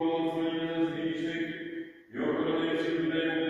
Onun için ben